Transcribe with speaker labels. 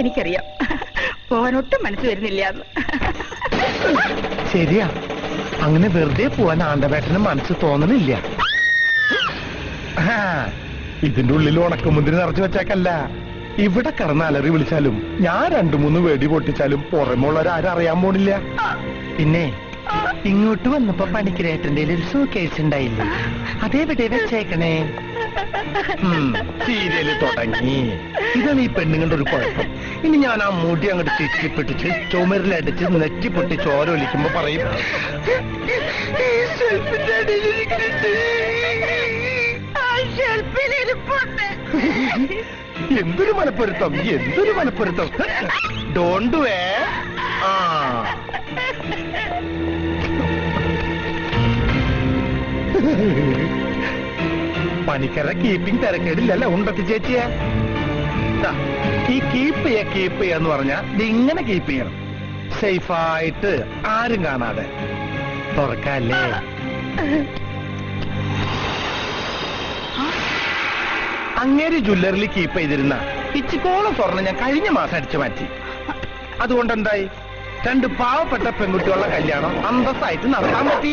Speaker 1: എനിക്കറിയാം. പോവാനൊട്ടും മനസ്സ് വരുന്നില്ല
Speaker 2: ശരിയാ. അങ്ങനെ വെറുതെ പോവാൻ ആണ്ടവേട്ടന് മനസ്സ് തോന്നുന്നില്ല ഇതിന്റെ ഉള്ളിൽ ഉണക്കമുന്തിരി നിറച്ചു വെച്ചേക്കല്ല. ഇവിടെ കിടന്ന് അലറി വിളിച്ചാലും ഞാൻ രണ്ടു മൂന്ന് വെടി പൊട്ടിച്ചാലും പുറമുള്ളവരാരും അറിയാൻ പോണില്ല. പിന്നെ ഇങ്ങോട്ട് വന്നപ്പോ പണിക്കരേട്ടന്റെ ഒരു സൂക്കേസ് ഉണ്ടായില്ല? അതേവിടെ വെച്ചേക്കണേ? സീരിയൽ തുടങ്ങി. ഇതാണ് ഈ പെണ്ണുങ്ങളുടെ ഒരു കുഴപ്പം. ഇനി ഞാൻ ആ മുടി അങ്ങോട്ട് തെറ്റിപ്പിടിച്ച് ചുമരിലടിച്ച് നെറ്റിപ്പൊട്ടി ചോര ഒലിക്കുമ്പോ പറയും. എന്തൊരു മലപ്പൊരുത്തം എന്തൊരു മലപ്പൊരുത്തം ഡോണ്ട് വേ ആ. പണിക്കര കീപ്പിംഗ് തിരക്കേടില്ലല്ലോ ഉണ്ടത്തി ചേച്ചിയെ? ഈ കീപ്പ് ചെയ്യ കീപ്പ് ചെയ്യാന്ന് പറഞ്ഞാ ഇതിങ്ങനെ കീപ്പ് ചെയ്യണം. സേഫായിട്ട് ആരും കാണാതെ. തുറക്കല്ലേ? അങ്ങേര് ജ്വല്ലറിൽ കീപ്പ് ചെയ്തിരുന്ന ഇച്ചിക്കോളം സ്വർണം ഞാൻ കഴിഞ്ഞ മാസം അടിച്ചു മാറ്റി. അതുകൊണ്ട് എന്തായി? രണ്ട് പാവപ്പെട്ട പെൺകുട്ടികളുടെ കല്യാണം അന്തസ്സായിട്ട് നടത്താൻ പറ്റി.